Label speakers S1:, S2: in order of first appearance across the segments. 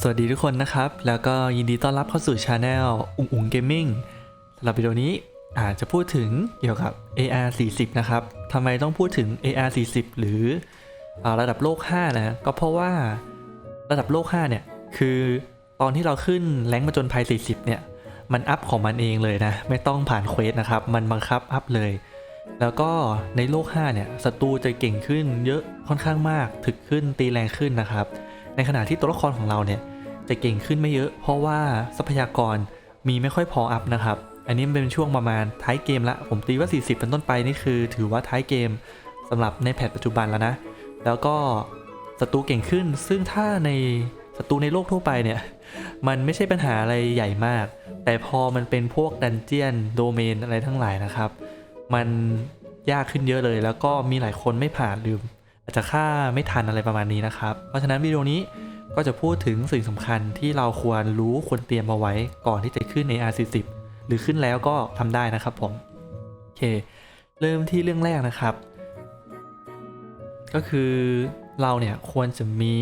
S1: สวัสดีทุกคนนะครับ แล้วก็ยินดีต้อนรับเข้าสู่ช anel อุ๋งอุ๋งเกมมิ่งสำหรับวิดีโอนี้อาจจะพูดถึงเกี่ยวกับ AR 40นะครับทำไมต้องพูดถึง AR 40หรืออระดับโลก 5 นะ ก็เพราะว่าระดับโลก 5 เนี่ย คือตอนที่เราขึ้นแรงมาจนภัย 40 เนี่ย มันอัพของมันเองเลยนะ ไม่ต้องผ่านเควสนะครับ มันบังคับอัพเลย แล้วก็ในโลก 5 เนี่ยศัตรูจะเก่งขึ้นเยอะค่อนข้างมาก ถึกขึ้นตีแรงขึ้นนะครับ ในขณะที่ตัวละครของเราเนี่ยจะเก่งขึ้นไม่เยอะ เพราะว่าทรัพยากรมีไม่ค่อยพออัพนะครับ อันนี้เป็นช่วงประมาณท้ายเกมละ ผมตีว่า 40 เป็นต้นไปนี่คือ ถือว่าท้ายเกมสำหรับในแพทปัจจุบันแล้วนะ แล้วก็ศัตรูเก่งขึ้น ซึ่งถ้าในศัตรูในโลกทั่วไปเนี่ย มันไม่ใช่ปัญหาอะไรใหญ่มาก แต่พอมันเป็นพวกดันเจียนโดเมนอะไรทั้งหลายนะครับ มันยากขึ้นเยอะเลย แล้วก็มีหลายคนไม่ผ่านหรือ อาจจะฆ่าไม่ทันอะไรประมาณนี้นะครับ เพราะฉะนั้นวิดีโอนี้ก็จะพูดถึงสิ่งสำคัญที่เราควรรู้ควรเตรียมเอาไว้ก่อนที่จะขึ้น AR40 หรือขึ้นแล้วก็ทำได้นะครับผมโอเค เริ่มที่เรื่องแรกนะครับ ก็คือเราเนี่ยควรจะมี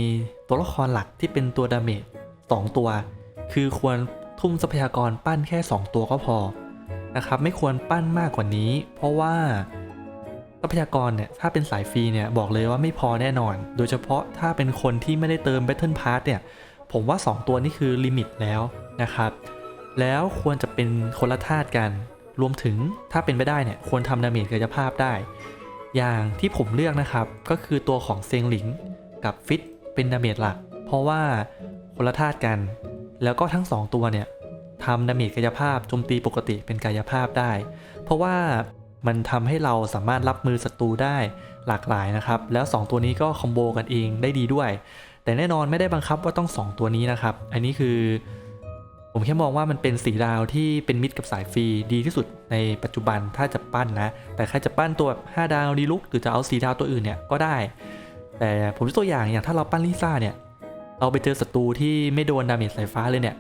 S1: ตัวละครหลักที่เป็นตัวดาเมจ2ตัว คือควรทุ่มทรัพยากรปั้นแค่ 2 ตัวก็พอนะครับ ไม่ควรปั้นมากกว่านี้ เพราะว่า ทรัพยากรเนี่ยถ้าเป็นสายฟรีเนี่ยบอกเลยว่าไม่พอแน่นอน โดยเฉพาะถ้าเป็นคนที่ไม่ได้เติม Battle Pass เนี่ยผมว่า 2 ตัวนี้คือลิมิตแล้วนะครับ แล้วควรจะเป็นคนละธาตุกัน รวมถึงถ้าเป็นไปได้เนี่ยควรทำดาเมจกายภาพได้ อย่างที่ผมเลือกนะครับ ก็คือตัวของเซงหลิงกับฟิตเป็นดาเมจหลัก เพราะว่าคนละธาตุกัน แล้วก็ทั้ง 2 ตัวเนี่ยทำดาเมจกายภาพโจมตีปกติเป็นกายภาพได้ เพราะว่า มันทำให้เราสามารถรับมือศัตรูได้หลากหลายนะครับ แล้ว 2 ตัวนี้ก็คอมโบกันเองได้ดีด้วย แต่แน่นอนไม่ได้บังคับว่าต้อง 2 ตัวนี้นะครับ อันนี้คือ ผมแค่มองว่ามันเป็นสีดาวที่เป็นมิตรกับสายฟรีดีที่สุดในปัจจุบันถ้าจะปั้นนะ แต่ใครจะปั้นตัวแบบ5ดาวดีลุกหรือจะเอาสีดาวตัวอื่นเนี่ยก็ได้ แต่ผมยกตัวอย่างอย่างถ้าเราปั้นลิซ่าเนี่ยเราไปเจอศัตรูที่ไม่โดนดาเมจสายฟ้าเลยเนี่ย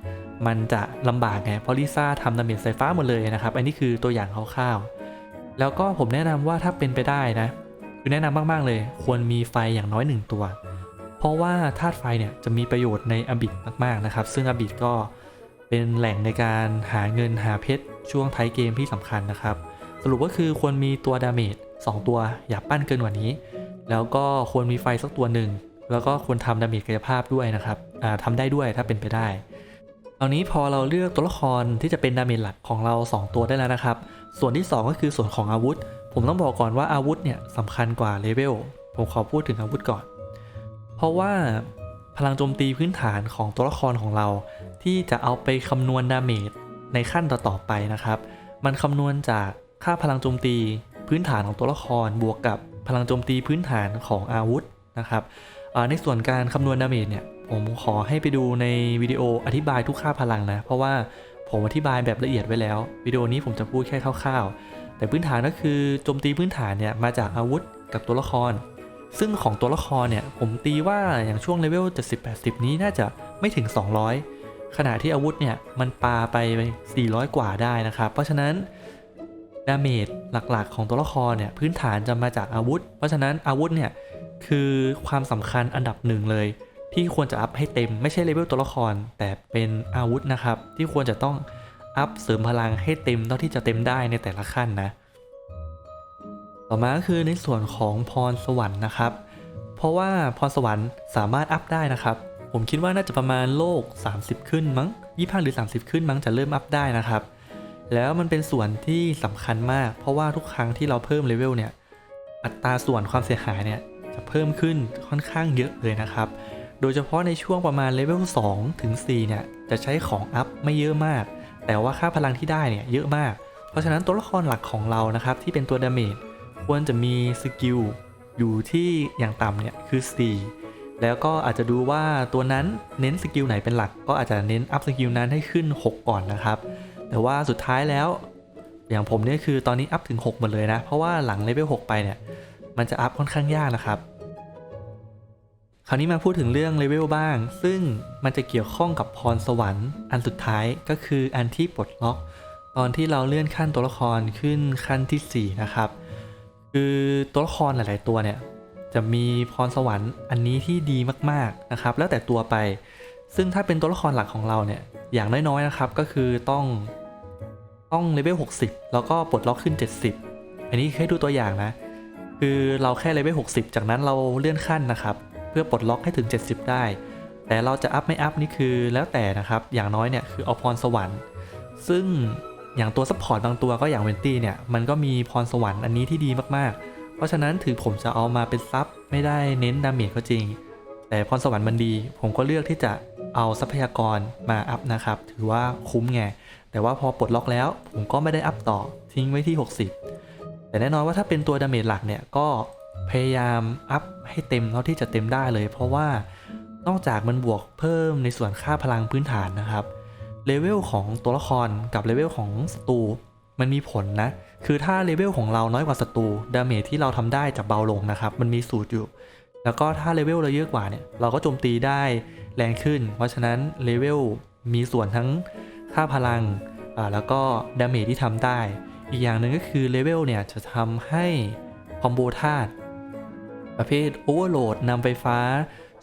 S1: มันจะลำบากไงเพราะลิซ่าทำดาเมจสายฟ้าหมดเลยนะครับ อันนี้คือตัวอย่างคร่าวๆ แล้วก็ผมแนะนำว่าถ้าเป็นไปได้นะคือแนะนำมาก ๆ เลย ควรมีไฟอย่างน้อยหนึ่งตัว เพราะว่าธาตุไฟเนี่ยจะมีประโยชน์ในอบิดมากๆนะครับ ซึ่งอบิดก็เป็นแหล่งในการหาเงินหาเพชรช่วงท้ายเกมที่สำคัญนะครับ สรุปก็คือควรมีตัวดาเมจ2ตัวอย่าปั้นเกินกว่านี้ แล้วก็ควรมีไฟสักตัวหนึ่งแล้วก็ควรทำดาเมจกายภาพด้วยนะครับทำได้ด้วยถ้าเป็นไปได้เอานี้พอเราเลือกตัวละครที่จะเป็นดาเมจหลักของเรา 2 ตัวได้แล้วนะครับ ส่วนที่ 2 ก็คือส่วนของอาวุธ ผมต้องบอกก่อนว่าอาวุธเนี่ยสำคัญกว่าเลเวล ผมขอพูดถึงอาวุธก่อน เพราะว่าพลังโจมตีพื้นฐานของตัวละครของเรา ที่จะเอาไปคำนวณดาเมจในขั้นต่อๆไปนะครับ มันคำนวณจากค่าพลังโจมตีพื้นฐานของตัวละครบวกกับพลังโจมตีพื้นฐานของอาวุธนะครับในส่วนการคำนวณดาเมจเนี่ยผมขอให้ไปดูในวิดีโออธิบายทุกค่าพลังนะ เพราะว่า ผมอธิบายแบบละเอียดไว้แล้ว วิดีโอนี้ผมจะพูดแค่คร่าวๆ แต่พื้นฐานก็คือโจมตีพื้นฐานเนี่ยมาจากอาวุธกับตัวละคร ซึ่งของตัวละครเนี่ยผมตีว่าอย่างช่วงเลเวล 70-80 นี้น่าจะไม่ถึง 200 ขณะที่อาวุธเนี่ยมันปาไป 400 กว่าได้นะครับ เพราะฉะนั้นดาเมจหลักๆ ของตัวละครเนี่ยพื้นฐานจะมาจากอาวุธ เพราะฉะนั้นอาวุธเนี่ยคือความสำคัญอันดับหนึ่งเลย ที่ควรจะอัพให้เต็มไม่ใช่เลเวลตัวละคร แต่เป็นอาวุธนะครับ ที่ควรจะต้องอัพเสริมพลังให้เต็มเท่าที่จะเต็มได้ในแต่ละขั้นนะ ต่อมาก็คือในส่วนของพรสวรรค์นะครับ เพราะว่าพรสวรรค์สามารถอัพได้นะครับ ผมคิดว่าน่าจะประมาณโลก 30 ขึ้นมั้ง25หรือ 30 ขึ้นมั้งจะเริ่มอัพได้นะครับ แล้วมันเป็นส่วนที่สำคัญมาก เพราะว่าทุกครั้งที่เราเพิ่มเลเวลเนี่ยอัตราส่วนความเสียหายเนี่ยจะเพิ่มขึ้นค่อนข้างเยอะเลยนะครับ โดยเฉพาะในช่วงประมาณเลเวล2ถึง4เนี่ยจะใช้ของอัพไม่เยอะมาก แต่ว่าค่าพลังที่ได้เนี่ยเยอะมาก เพราะฉะนั้นตัวละครหลักของเรานะครับที่เป็นตัวดาเมจควรจะมีสกิลอยู่ที่อย่างต่ำเนี่ยคือ 4 แล้วก็อาจจะดูว่าตัวนั้นเน้นสกิลไหนเป็นหลัก ก็อาจจะเน้นอัพสกิลนั้นให้ขึ้น 6 ก่อนนะครับ แต่ว่าสุดท้ายแล้ว อย่างผมเนี่ยคือตอนนี้อัพถึง 6 หมดเลยนะ เพราะว่าหลังเลเวล6ไปเนี่ยมันจะอัพค่อนข้างยากนะครับ คราวนี้มาพูดถึงเรื่องเลเวลบ้าง ซึ่งมันจะเกี่ยวข้องกับพรสวรรค์ อันสุดท้ายก็คืออันที่ปลดล็อก ตอนที่เราเลื่อนขั้นตัวละครขึ้นขั้นทีสี่ 4 นะครับ คือตัวละครหลาย ๆ ตัวเนี่ยจะมีพรสวรรค์อันนี้ที่ดีมาก ๆ นะครับ แล้วแต่ตัวไป ซึ่งถ้าเป็นตัวละครหลักของเราเนี่ยอย่างน้อย ๆ นะครับก็คือต้องต้องเลเวล60 แล้วก็ปลดล็อกขึ้น 70 อันนี้ให้ดูตัวอย่างนะ คือเราแค่เลเวล60 จากนั้นเราเลื่อนขั้นนะครับ พื่อปลดล็อกให้ถึง 70 ได้ แต่เราจะอัพไม่อัพนี่คือแล้วแต่นะครับ อย่างน้อยเนี่ยคือเอาพรสวรรค์ ซึ่งอย่างตัวซัพพอร์ตบางตัวก็อย่างเวนตี้เนี่ยมันก็มีพรสวรรค์อันนี้ที่ดีมากๆ เพราะฉะนั้นถือผมจะเอามาเป็นซับไม่ได้เน้นดาเมจก็จริง แต่พรสวรรค์มันดี ผมก็เลือกที่จะเอาทรัพยากรมาอัพนะครับ ถือว่าคุ้มไง แต่ว่าพอปลดล็อกแล้ว ผมก็ไม่ได้อัพต่อทิ้งไว้ที่ 60 แต่แน่นอนว่าถ้าเป็นตัวดาเมจหลักเนี่ยก็ พยายามอัพให้เต็มเท่าที่จะเต็มได้เลย เพราะว่านอกจากมันบวกเพิ่มในส่วนค่าพลังพื้นฐานนะครับเลเวลของตัวละครกับเลเวลของศัตรูมันมีผลนะ คือถ้าเลเวลของเราน้อยกว่าศัตรูดาเมจที่เราทำได้จะเบาลงนะครับ มันมีสูตรอยู่ แล้วก็ถ้าเลเวลเราเยอะกว่าเนี่ย เราก็โจมตีได้แรงขึ้น เพราะฉะนั้นเลเวลมีส่วนทั้งค่าพลังอ่าแล้วก็ดาเมจที่ทำได้ อีกอย่างหนึ่งก็คือเลเวลเนี่ยจะทำให้คอมโบธาตุ ประเภทโอเวอร์โหลดนำไฟฟ้า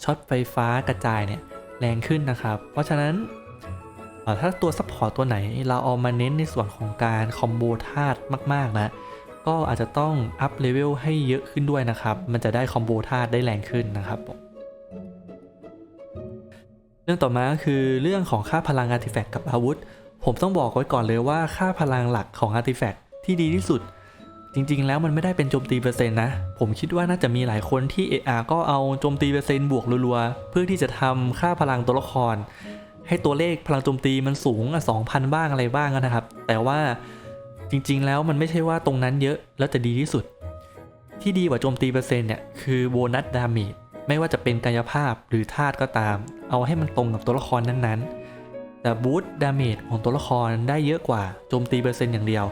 S1: ช็อตไฟฟ้ากระจายเนี่ยแรงขึ้นนะครับ เพราะฉะนั้นถ้าตัวซัพพอร์ตตัวไหนเราเอามาเน้นในส่วนของการคอมโบธาตุมากๆนะก็อาจจะต้องอัพเลเวลให้เยอะขึ้นด้วยนะครับ มันจะได้คอมโบธาตุได้แรงขึ้นนะครับ เรื่องต่อมาก็คือเรื่องของค่าพลังอาร์ติแฟกต์กับอาวุธ ผมต้องบอกไว้ก่อนเลยว่าค่าพลังหลักของอาร์ติแฟกต์ที่ดีที่สุด จริงๆ แล้วมันไม่ได้เป็นโจมตีเปอร์เซ็นต์นะ ผมคิดว่าน่าจะมีหลายคนที่เออาก็เอาโจมตีเปอร์เซ็นต์บวกรัวๆ เพื่อที่จะทำค่าพลังตัวละคร ให้ตัวเลขพลังโจมตีมันสูงอะ2,000บ้างอะไรบ้างนะครับ แต่ว่าจริงๆ แล้วมันไม่ใช่ว่าตรงนั้นเยอะแล้วจะดีที่สุด ที่ดีกว่าโจมตีเปอร์เซ็นต์เนี่ยคือโบนัสดาเมจไม่ว่าจะเป็นกายภาพหรือธาตุก็ตาม เอาให้มันตรงกับตัวละครนั้นๆ แต่บูตดาเมจของตัวละครได้เยอะกว่าโจมตีเปอร์เซ็นต์อย่างเดียว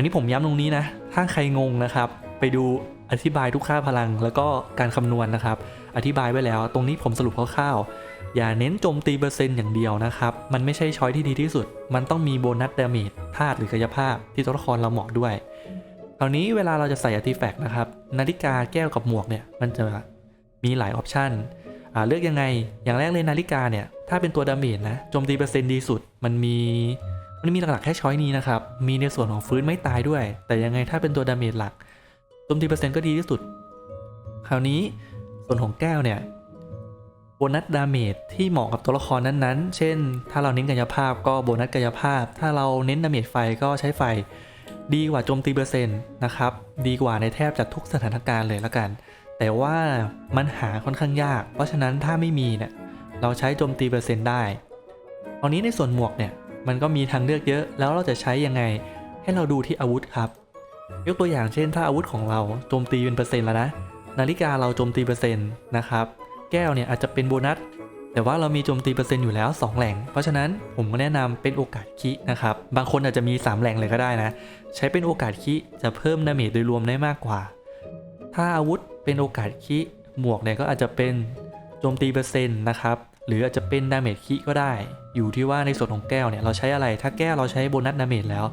S1: อันนี้ผมย้ำตรงนี้นะ ถ้าใครงงนะครับ ไปดูอธิบายทุกค่าพลังแล้วก็การคำนวณนะครับ อธิบายไว้แล้ว ตรงนี้ผมสรุปคร่าวๆ อย่าเน้นโจมตีเปอร์เซ็นต์อย่างเดียวนะครับ มันไม่ใช่ช้อยที่ดีที่สุด มันต้องมีโบนัสดาเมจธาตุหรือกายภาพที่ตัวละครเราเหมาะด้วยคราวนี้เวลาเราจะใส่อาร์ติแฟกต์นะครับ นาฬิกาแก้วกับหมวกเนี่ย มันจะมีหลายออปชันเลือกยังไง อย่างแรกเลยนาฬิกาเนี่ย ถ้าเป็นตัวดาเมจนะ โจมตีเปอร์เซ็นต์ดีสุด มันมี มันมีหลักๆแค่ช้อยนี้นะครับ มีในส่วนของฟื้นไม่ตายด้วย แต่ยังไงถ้าเป็นตัวดาเมจหลักโจมตีเปอร์เซ็นต์ก็ดีที่สุด คราวนี้ส่วนของแก้วเนี่ยโบนัสดาเมจที่เหมาะกับตัวละครนั้นๆ เช่น ถ้าเราเน้นกายภาพก็โบนัสกายภาพ ถ้าเราเน้นดาเมจไฟก็ใช้ไฟ ดีกว่าโจมตีเปอร์เซ็นต์นะครับ ดีกว่าในแทบจะทุกสถานการณ์เลยละกัน แต่ว่ามันหาค่อนข้างยาก เพราะฉะนั้นถ้าไม่มีเนี่ยเราใช้โจมตีเปอร์เซ็นต์ได้ตอนนี้ในส่วนหมวกเนี่ย มันก็มีทางเลือกเยอะแล้วเราจะใช้ยังไง ให้เราดูที่อาวุธครับ ยกตัวอย่างเช่น ถ้าอาวุธของเราโจมตีเป็นเปอร์เซ็นต์แล้วนะ นาฬิกาเราโจมตีเปอร์เซ็นต์นะครับ แก้วเนี่ยอาจจะเป็นโบนัส แต่ว่าเรามีโจมตีเปอร์เซ็นต์อยู่แล้ว 2 แหล่ง เพราะฉะนั้นผมก็แนะนำเป็นโอกาสคินะครับ บางคนอาจจะมี 3 แหล่งเลยก็ได้นะ ใช้เป็นโอกาสคิจะเพิ่มดาเมจโดยรวมได้มากกว่า ถ้าอาวุธเป็นโอกาสคิหมวกเนี่ยก็อาจจะเป็นโจมตีเปอร์เซ็นต์นะครับ หรืออาจจะเป็นดาเมจคิก็ได้ อยู่ที่ว่าในส่วนของแก้วเนี่ยเราใช้อะไร ถ้าแก้วเราใช้โบนัสดาเมจแล้ว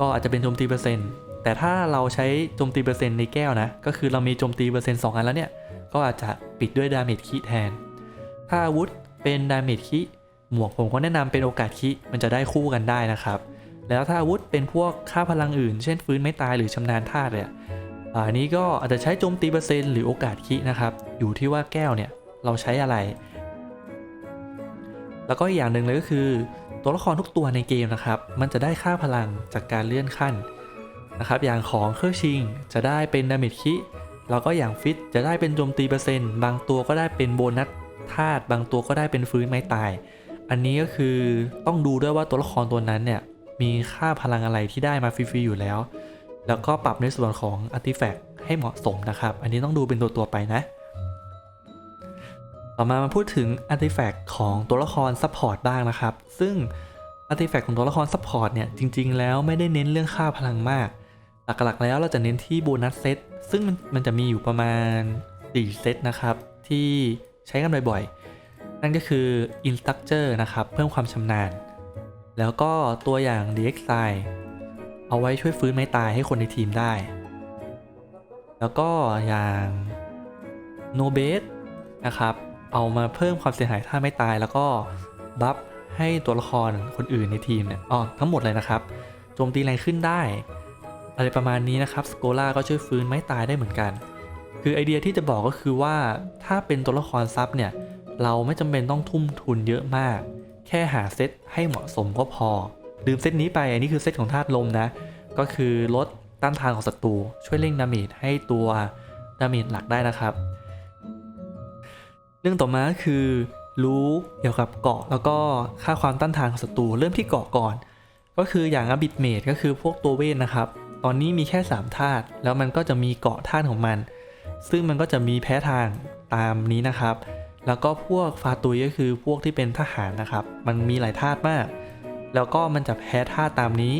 S1: ก็อาจจะเป็นโจมตีเปอร์เซ็นต์ แต่ถ้าเราใช้โจมตีเปอร์เซ็นต์ในแก้วนะ ก็คือเรามีโจมตีเปอร์เซ็นต์สองอันแล้วเนี่ย ก็อาจจะปิดด้วยดาเมจคิแทน ถ้าอาวุธเป็นดาเมจคิหมวกผมก็แนะนำเป็นโอกาสคิมันจะได้คู่กันได้นะครับ แล้วถ้าอาวุธเป็นพวกค่าพลังอื่น เช่นฟื้นไม่ตายหรือชำนาญธาตุเนี่ยอันนี้ก็อาจจะใช้โจมตีเปอร์เซ็นต์หรือโอกาสคินะครับ อยู่ที่ว่าแก้วเนี่ยเราใช้อะไร แล้วก็อีกอย่างหนึ่งเลยก็คือ ตัวละครทุกตัวในเกมนะครับ มันจะได้ค่าพลังจากการเลื่อนขั้นนะครับ อย่างของเครื่องชิงจะได้เป็นดาเมจคิแล้วก็อย่างฟิตจะได้เป็นโจมตีเปอร์เซ็นต์ บางตัวก็ได้เป็นโบนัสธาตุ บางตัวก็ได้เป็นฟื้นไม่ตาย อันนี้ก็คือต้องดูด้วยว่าตัวละครตัวนั้นเนี่ยมีค่าพลังอะไรที่ได้มาฟรีๆอยู่แล้ว แล้วก็ปรับในส่วนของอาร์ติแฟกต์ให้เหมาะสมนะครับ อันนี้ต้องดูเป็นตัวตัวไปนะ ต่อมามาพูดถึงอาร์ติแฟกต์ของตัวละครซัพพอร์ตบ้างนะครับ ซึ่งอาร์ติแฟกต์ของตัวละครซัพพอร์ตเนี่ยจริง ๆ แล้วไม่ได้เน้นเรื่องค่าพลังมาก หลักๆแล้วเราจะเน้นที่โบนัสเซตซึ่งมันมันจะมีอยู่ประมาณ 4 เซตนะครับ ที่ใช้กันบ่อยๆ นั่นก็คือ Instructor นะครับ เพิ่มความชำนาญ แล้วก็ตัวอย่าง DXI เอาไว้ช่วยฟื้นไม้ตายให้คนในทีมได้ แล้วก็อย่าง No b a s e นะครับ เอามาเพิ่มความเสียหายถ้าไม่ตายแล้วก็บัฟให้ตัวละครคนอื่นในทีมเนี่ยอ๋อทั้งหมดเลยนะครับโจมตีแรงขึ้นได้ อะไรประมาณนี้นะครับสโกล่าก็ช่วยฟื้นไม้ตายได้เหมือนกัน คือไอเดียที่จะบอกก็คือว่าถ้าเป็นตัวละครซับเนี่ยเราไม่จำเป็นต้องทุ่มทุนเยอะมาก แค่หาเซตให้เหมาะสมก็พอ ลืมเซตนี้ไปอันนี้คือเซตของธาตุลมนะ ก็คือลดต้านทานของศัตรูช่วยเร่งดาเมจให้ตัวดาเมจหลักได้นะครับ เรื่องต่อมาก็คือรู้เกี่ยวกับเกาะแล้วก็ค่าความต้านทานของศัตรูเริ่มที่เกาะก่อน ก็คืออย่างอบิดเมดก็คือพวกตัวเวทนะครับ ตอนนี้มีแค่3ธาตุแล้วมันก็จะมีเกาะธาตุของมัน ซึ่งมันก็จะมีแพ้ทางตามนี้นะครับ แล้วก็พวกฟาตุยก็คือพวกที่เป็นทหารนะครับ มันมีหลายธาตุมาก แล้วก็มันจะแพ้ธาตุตามนี้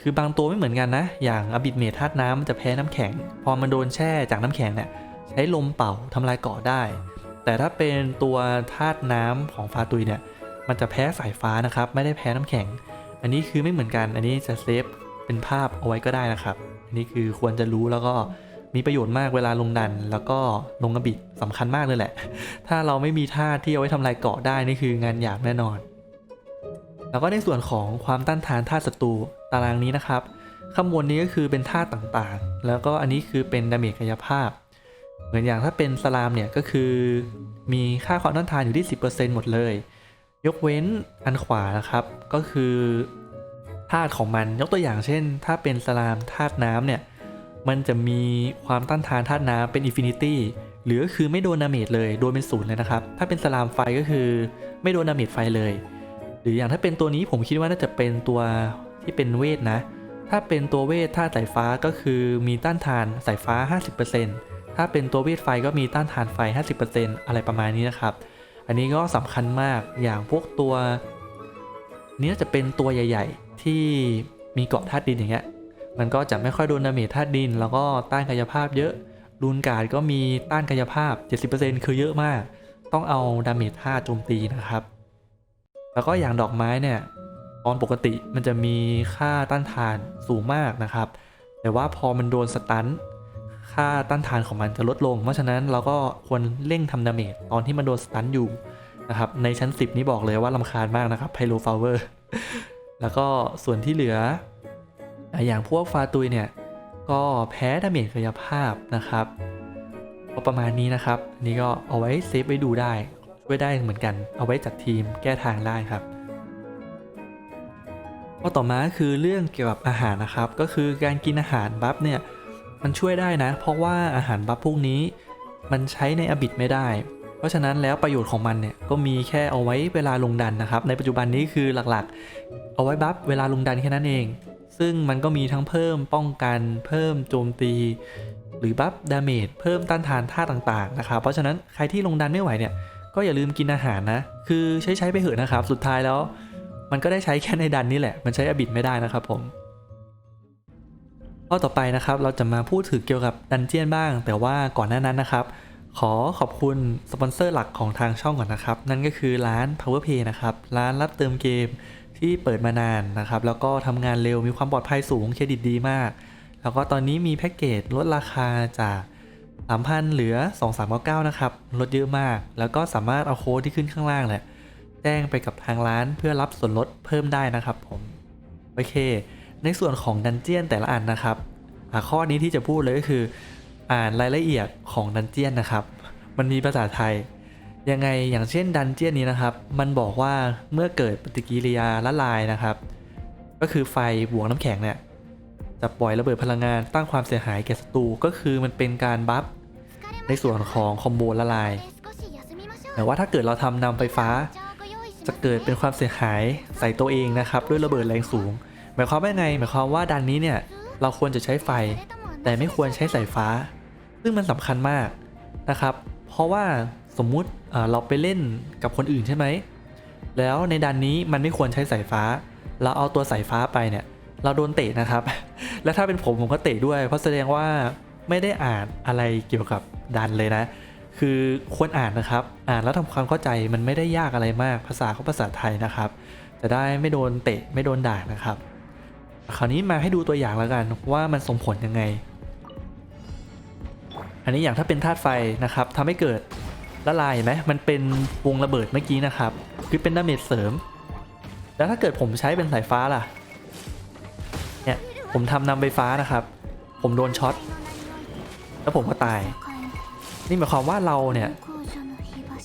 S1: คือบางตัวไม่เหมือนกันนะ อย่างอบิดเมทธาตุน้ำมันจะแพ้น้ำแข็ง พอมันโดนแช่จากน้ำแข็งเนี่ยใช้ลมเป่าทำลายเกาะได้ แต่ถ้าเป็นตัวธาตุน้ำของฟาตุยเนี่ย มันจะแพ้สายฟ้านะครับ ไม่ได้แพ้น้ำแข็ง อันนี้คือไม่เหมือนกัน อันนี้จะเซฟเป็นภาพเอาไว้ก็ได้นะครับ อันนี้คือควรจะรู้แล้วก็มีประโยชน์มากเวลาลงดัน แล้วก็ลงกระบิดสำคัญมากเลยแหละ ถ้าเราไม่มีท่าที่เอาไว้ทำลายเกาะได้นี่คืองานหยาบแน่นอน แล้วก็ในส่วนของความต้านทานธาตุศัตรูตารางนี้นะครับข้างบนนี้ก็คือเป็นธาตุต่างๆ แล้วก็อันนี้คือเป็นดาเมจกายภาพ เหมือนอย่างถ้าเป็นสลามเนี่ยก็คือ มีค่าความต้านทานอยู่ที่ 10%หมดเลย ยกเว้นอันขวานะครับ ก็คือธาตุของมันยกตัวอย่างเช่น ถ้าเป็นสลามธาตุน้ำเนี่ยมันจะมีความต้านทานธาตุน้ำเป็นอินฟินิตี้หรือก็คือไม่โดนดาเมจเลย โดนเป็นศูนย์เลยนะครับ ถ้าเป็นสลามไฟก็คือไม่โดนดาเมจไฟเลย หรืออย่างถ้าเป็นตัวนี้ผมคิดว่าน่าจะเป็นตัวที่เป็นเวทนะ ถ้าเป็นตัวเวทธาตุสายฟ้าก็คือมีต้านทานสายฟ้า 50% ถ้าเป็นตัวเวทไฟก็มีต้านทานไฟ 50%อะไรประมาณนี้นะครับ อันนี้ก็สำคัญมากอย่างพวกตัวนี้น่าจะเป็นตัวใหญ่ ๆ ที่มีเกาะธาตุดินอย่างเงี้ยมันก็จะไม่ค่อยโดนดาเมจธาตุดิน แล้วก็ต้านกายภาพเยอะรูนการ์ดก็มีต้านกายภาพ 70%คือเยอะมาก ต้องเอาดาเมจธาตุโจมตีนะครับ แล้วก็อย่างดอกไม้เนี่ยตอนปกติมันจะมีค่าต้านทานสูงมากนะครับ แต่ว่าพอมันโดนสตัน ค่าต้านทานของมันจะลดลง เพราะฉะนั้นเราก็ควรเร่งทำดาเมจตอนที่มันโดนสตันอยู่นะครับในชั้น 10 นี้บอกเลยว่าลำคาญมากนะครับไพโลฟาเวอร์ แล้วก็ส่วนที่เหลือ อย่างพวกฟาตุยเนี่ย ก็แพ้ดาเมจกายภาพนะครับก็ประมาณนี้นะครับนนี้ก็เอาไว้เซฟไว้ดูได้ ช่วยได้เหมือนกัน เอาไว้จัดทีมแก้ทางได้ครับข้อต่อมาคือเรื่องเกี่ยวกับอาหารนะครับ ก็คือการกินอาหารบัฟเนี่ย มันช่วยได้นะ เพราะว่าอาหารบัฟพวกนี้ มันใช้ในอบิดไม่ได้ เพราะฉะนั้นแล้วประโยชน์ของมันเนี่ยก็มีแค่เอาไว้เวลาลงดันนะครับ ในปัจจุบันนี้คือหลักๆ เอาไว้บัฟเวลาลงดันแค่นั้นเอง ซึ่งมันก็มีทั้งเพิ่มป้องกันเพิ่มโจมตี หรือบัฟดาเมจเพิ่มต้านทานท่าต่างๆนะครับ เพราะฉะนั้นใครที่ลงดันไม่ไหวเนี่ยก็อย่าลืมกินอาหารนะ คือใช้ใช้ไปเถอะนะครับ สุดท้ายแล้ว มันก็ได้ใช้แค่ในดันนี่แหละ มันใช้อบิดไม่ได้นะครับผม ข้อต่อไปนะครับเราจะมาพูดถึงเกี่ยวกับดันเจียนบ้าง แต่ว่าก่อนหน้านั้นนะครับ ขอขอบคุณสปอนเซอร์หลักของทางช่องก่อนนะครับ นั่นก็คือร้าน PowerPay นะครับร้านรับเติมเกมที่เปิดมานานนะครับ แล้วก็ทำงานเร็วมีความปลอดภัยสูงเครดิตดีมาก แล้วก็ตอนนี้มีแพ็กเกจลดราคาจาก3,000 เหลือ 2399 นะครับ ลดเยอะมาก แล้วก็สามารถเอาโค้ดที่ขึ้นข้างล่างแหละ แจ้งไปกับทางร้านเพื่อรับส่วนลดเพิ่มได้นะครับผม โอเค ในส่วนของดันเจียนแต่ละอันนะครับข้อนี้ที่จะพูดเลยก็คือ อ่านรายละเอียดของดันเจียนนะครับ มันมีภาษาไทย ยังไงอย่างเช่นดันเจียนนี้นะครับ มันบอกว่าเมื่อเกิดปฏิกิริยาละลายนะครับ ก็คือไฟบวกน้ำแข็งเนี่ยจะปล่อยระเบิดพลังงานตั้งความเสียหายแก่ศัตรูก็คือมันเป็นการบัฟในส่วนของคอมโบละลาย แต่ว่าถ้าเกิดเราทำนำไฟฟ้า จะเกิดเป็นความเสียหายใส่ตัวเองนะครับ ด้วยระเบิดแรงสูง หมายความว่าไง หมายความว่าดันนี้เนี่ยเราควรจะใช้ไฟ แต่ไม่ควรใช้สายฟ้า ซึ่งมันสำคัญมากนะครับ เพราะว่าสมมุติเราไปเล่นกับคนอื่นใช่ไหม แล้วในดันนี้มันไม่ควรใช้สายฟ้า เราเอาตัวสายฟ้าไปเนี่ย เราโดนเตะนะครับ และถ้าเป็นผมผมก็เตะด้วย เพราะแสดงว่าไม่ได้อ่านอะไรเกี่ยวกับดันเลยนะ คือควรอ่านนะครับ อ่านแล้วทำความเข้าใจมันไม่ได้ยากอะไรมาก ภาษาก็ภาษาไทยนะครับ จะได้ไม่โดนเตะไม่โดนด่านะครับ คราวนี้มาให้ดูตัวอย่างแล้วกันว่ามันส่งผลยังไง อันนี้อย่างถ้าเป็นธาตุไฟนะครับทำให้เกิดละลายนไหมมันเป็นวงระเบิดเมื่อกี้นะครับ คือเป็นดาเมจเสริม แล้วถ้าเกิดผมใช้เป็นสายฟ้าล่ะ เนี่ย ผมทำนำไฟฟ้านะครับ ผมโดนช็อต แล้วผมก็ตาย นี่หมายความว่าเราเนี่ย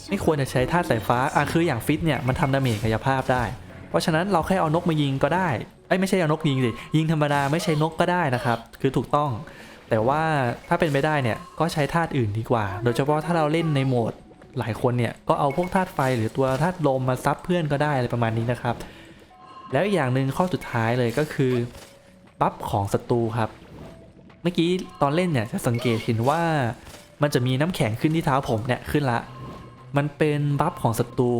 S1: ไม่ควรจะใช้ธาตุสายฟ้าอะคืออย่างฟิตเนี่ย มันทำดาเมจกายภาพได้ เพราะฉะนั้นเราแค่เอานกมายิงก็ได้ เอ้ยไม่ใช่เอานกยิงสิยิงธรรมดาไม่ใช่นกก็ได้นะครับ คือถูกต้อง แต่ว่าถ้าเป็นไปได้เนี่ยก็ใช้ธาตุอื่นดีกว่า โดยเฉพาะถ้าเราเล่นในโหมดหลายคนเนี่ยก็เอาพวกธาตุไฟหรือตัวธาตุลมมาซับเพื่อนก็ได้อะไรประมาณนี้นะครับ แล้วอีกอย่างหนึ่งข้อสุดท้ายเลยก็คือบัฟของศัตรูครับ เมื่อกี้ตอนเล่นเนี่ยจะสังเกตเห็นว่ามันจะมีน้ำแข็งขึ้นที่เท้าผมเนี่ยขึ้นละ มันเป็นบัฟของศัตรู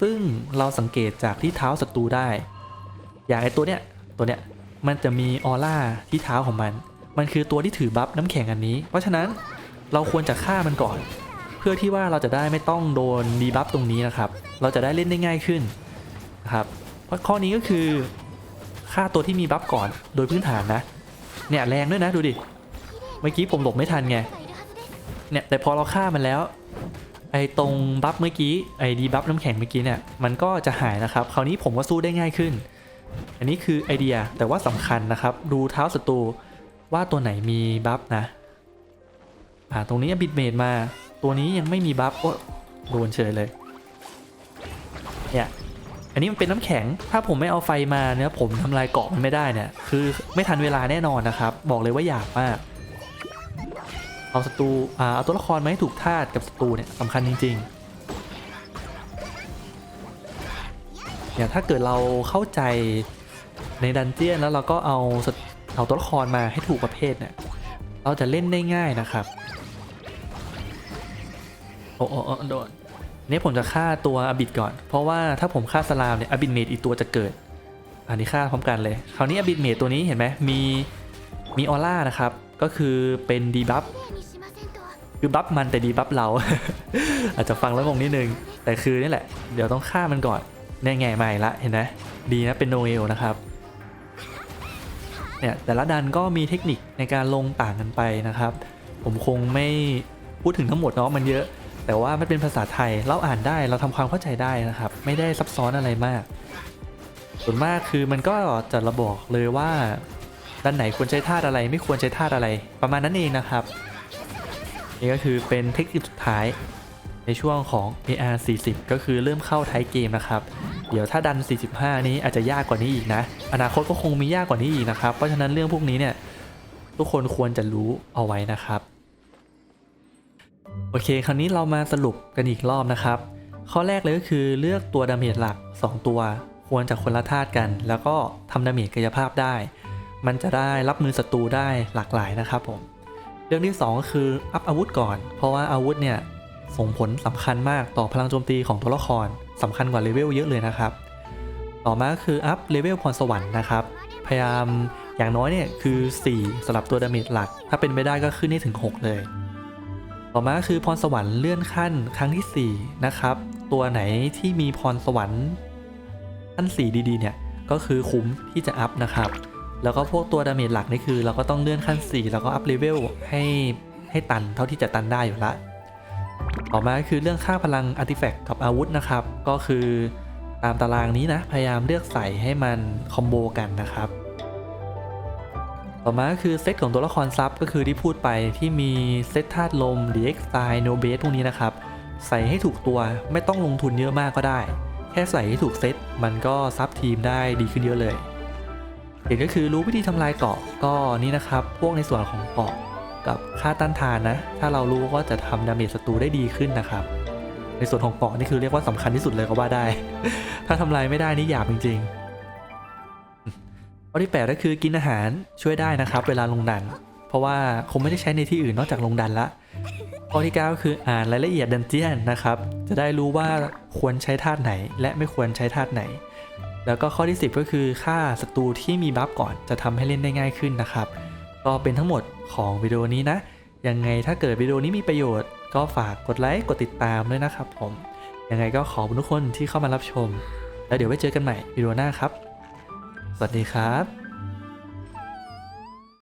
S1: ซึ่งเราสังเกตจากที่เท้าศัตรูได้ อย่างไอตัวเนี้ยตัวเนี้ยมันจะมีออร่าที่เท้าของมัน มันคือตัวที่ถือบัฟน้ำแข็งอันนี้ เพราะฉะนั้นเราควรจะฆ่ามันก่อน เพื่อที่ว่าเราจะได้ไม่ต้องโดนดีบัฟตรงนี้นะครับ เราจะได้เล่นได้ง่ายขึ้นนะครับเพราะข้อนี้ก็คือฆ่าตัวที่มีบัฟก่อนโดยพื้นฐานนะ เนี่ยแรงด้วยนะดูดิ เมื่อกี้ผมหลบไม่ทันไง เนี่ยแต่พอเราฆ่ามันแล้ว ไอ้ตรงบัฟเมื่อกี้ไอ้ดีบัฟน้ำแข็งเมื่อกี้เนี่ยมันก็จะหายนะครับ คราวนี้ผมก็สู้ได้ง่ายขึ้น อันนี้คือไอเดียแต่ว่าสำคัญนะครับ ดูเท้าศัตรูว่าตัวไหนมีบัฟนะอ่าตรงนี้บิดเมดมา ตัวนี้ยังไม่มีบัฟโอ้โดนเฉยเลยเนี่ยอันนี้มันเป็นน้ำแข็ง ถ้าผมไม่เอาไฟมาเนี่ยผมทำลายเกาะมันไม่ได้เนี่ย คือไม่ทันเวลาแน่นอนนะครับ บอกเลยว่าหยาบมาก เอาศัตรูอ่าเอาตัวละครมาให้ถูกธาตุกับศัตรูเนี่ยสำคัญจริงๆอย่างถ้าเกิดเราเข้าใจ ในดันเจียนแล้วเราก็เอาเอาตัวละครมาให้ถูกประเภทเนี่ยเราจะเล่นได้ง่ายนะครับโอ้โอ้โอ้โดนนี่ผมจะฆ่าตัวอบิดก่อน เพราะว่าถ้าผมฆ่าสลามเนี่ยอบิดเมดอีกตัวจะเกิด อันนี้ฆ่าพร้อมกันเลย คราวนี้อบิดเมดตัวนี้เห็นไหมมีมีออร่านะครับ ก็คือเป็นดีบัฟคือบัฟมันแต่ดีบัฟเรา อาจจะฟังแล้วงงนิดนึง แต่คือนี่แหละ เดี๋ยวต้องฆ่ามันก่อนแน่แง่ใหม่ละเห็นไหมดีนะเป็นโนเอลนะครับ เนี่ยแต่ละดันก็มีเทคนิคในการลงต่างกันไปนะครับ ผมคงไม่พูดถึงทั้งหมดเนาะมันเยอะ แต่ว่ามันเป็นภาษาไทยเราอ่านได้เราทำความเข้าใจได้นะครับ ไม่ได้ซับซ้อนอะไรมาก ส่วนมากคือมันก็จะระบอกเลยว่าด้านไหนควรใช้ธาอะไร ไม่ควรใช้ธาอะไร ประมาณนั้นเองนะครับ นี่ก็คือเป็นเทคนิคสุดท้าย ในช่วงของ AR 40 ก็คือเริ่มเข้าท้ายเกมนะครับ เดี๋ยวถ้าดัน 45 นี้อาจจะยากกว่านี้อีกนะ อนาคตก็คงมียากกว่านี้อีกนะครับ เพราะฉะนั้นเรื่องพวกนี้เนี่ยทุกคนควรจะรู้เอาไว้นะครับ โอเค คราวนี้เรามาสรุปกันอีกรอบนะครับ ข้อแรกเลยก็คือเลือกตัวดาเมจหลัก 2 ตัว ควรจะคนละธาตุกัน แล้วก็ทำดาเมจกายภาพได้ มันจะได้รับมือศัตรูได้หลากหลายนะครับผม เรื่องที่ 2 ก็คืออัพอาวุธก่อน เพราะว่าอาวุธเนี่ย ส่งผลสำคัญมากต่อพลังโจมตีของตัวละครสำคัญกว่าเลเวลเยอะเลยนะครับ ต่อมาคืออัพเลเวลพรสวรรค์นะครับ พยายามอย่างน้อยเนี่ยคือ 4สำหรับตัวดาเมจหลัก ถ้าเป็นไปได้ก็ขึ้นให้ถึง 6 เลย ต่อมาคือพรสวรรค์เลื่อนขั้นครั้งทีสี่4 นะครับ ตัวไหนที่มีพรสวรรค์ขั้น 4 ดีๆ เนี่ยก็คือคุ้มที่จะอัพนะครับ แล้วก็พวกตัวดาเมจหลักนี่คือ เราก็ต้องเลื่อนขั้น 4 แล้วก็อัพเลเวลให้ให้ตันเท่าที่จะตันได้อยู่ละ ต่อมาคือเรื่องค่าพลังอาร์ติแฟกต์กับอาวุธนะครับ ก็คือตามตารางนี้นะ พยายามเลือกใส่ให้มันคอมโบกันนะครับ ต่อมาก็คือเซตของตัวละครซับก็คือที่พูดไปที่มีเซตธาตุลม DX Style No Base พวกนี้นะครับ ใส่ให้ถูกตัวไม่ต้องลงทุนเยอะมากก็ได้ แค่ใส่ให้ถูกเซตมันก็ซับทีมได้ดีขึ้นเยอะเลยเห็นก็คือรู้วิธีทำลายเกาะก็นี่นะครับ พวกในส่วนของเกาะ กับค่าต้านทานนะ ถ้าเรารู้ก็จะทำดาเมจศัตรูได้ดีขึ้นนะครับ ในส่วนของเกาะนี่คือเรียกว่าสำคัญที่สุดเลยก็ว่าได้ ถ้าทำลายไม่ได้นี่หยาบจริงๆข้อที่แปดก็คือกินอาหารช่วยได้นะครับ เวลาลงดัน เพราะว่าคงไม่ได้ใช้ในที่อื่นนอกจากลงดันละข้อที่เก้าก็คืออ่านรายละเอียดดันเจียนนะครับ จะได้รู้ว่าควรใช้ธาตุไหน และไม่ควรใช้ธาตุไหน แล้วก็ข้อที่ 10 ก็คือค่าศัตรูที่มีบัฟก่อนจะทำให้เล่นได้ง่ายขึ้นนะครับ ก็เป็นทั้งหมดของวิดีโอนี้นะ ยังไงถ้าเกิดวิดีโอนี้มีประโยชน์ ก็ฝากกดไลค์กดติดตามด้วยนะครับผม ยังไงก็ขอบคุณทุกคนที่เข้ามารับชม แล้วเดี๋ยวไว้เจอกันใหม่วิดีโอหน้าครับ สวัสดีครับ